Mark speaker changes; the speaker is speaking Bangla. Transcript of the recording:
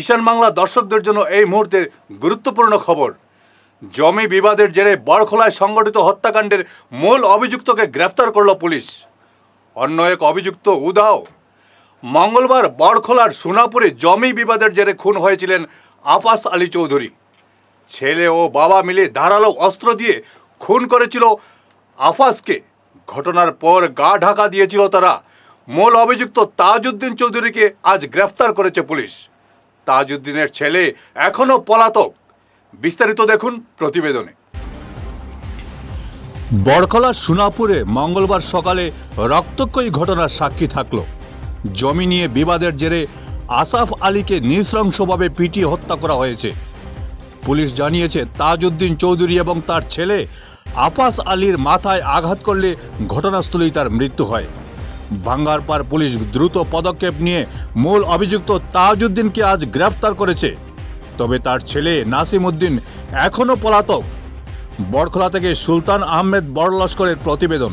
Speaker 1: ঈশান বাংলা দর্শকদের জন্য এই মুহূর্তে গুরুত্বপূর্ণ খবর। জমি বিবাদের জেরে বড়খোলায় সংগঠিত হত্যাকাণ্ডের মূল অভিযুক্তকে গ্রেফতার করল পুলিশ। অন্য এক অভিযুক্ত উদাও। মঙ্গলবার বড়খোলার সোনাপুরে জমি বিবাদের জেরে খুন হয়েছিলেন আফাস আলী চৌধুরী। ছেলে ও বাবা মিলে ধারালো অস্ত্র দিয়ে খুন করেছিল আফাসকে। ঘটনার পর গা ঢাকা দিয়েছিল তারা। মূল অভিযুক্ত তাজউদ্দিন চৌধুরীকে আজ গ্রেফতার করেছে পুলিশ। তাজউদ্দিনের ছেলে এখনও পলাতক। বিস্তারিত দেখুন প্রতিবেদনে। বড়খলা সোনাপুরে মঙ্গলবার সকালে রক্তক্ষয়ী ঘটনার সাক্ষী থাকল। জমি নিয়ে বিবাদের জেরে আসাফ আলীকে নৃশংসভাবে পিটিয়ে হত্যা করা হয়েছে। পুলিশ জানিয়েছে, তাজউদ্দিন চৌধুরী এবং তার ছেলে আফাস আলীর মাথায় আঘাত করলে ঘটনাস্থলেই তার মৃত্যু হয়। ভাঙ্গারপার পুলিশ দ্রুত পদক্ষেপ নিয়ে মূল অভিযুক্ত তাজউদ্দিনকে আজ গ্রেফতার করেছে। তবে তার ছেলে নাসিম উদ্দিন এখনও পলাতক। বড়খোলা থেকে সুলতান আহমেদ বড় লস্করের প্রতিবেদন।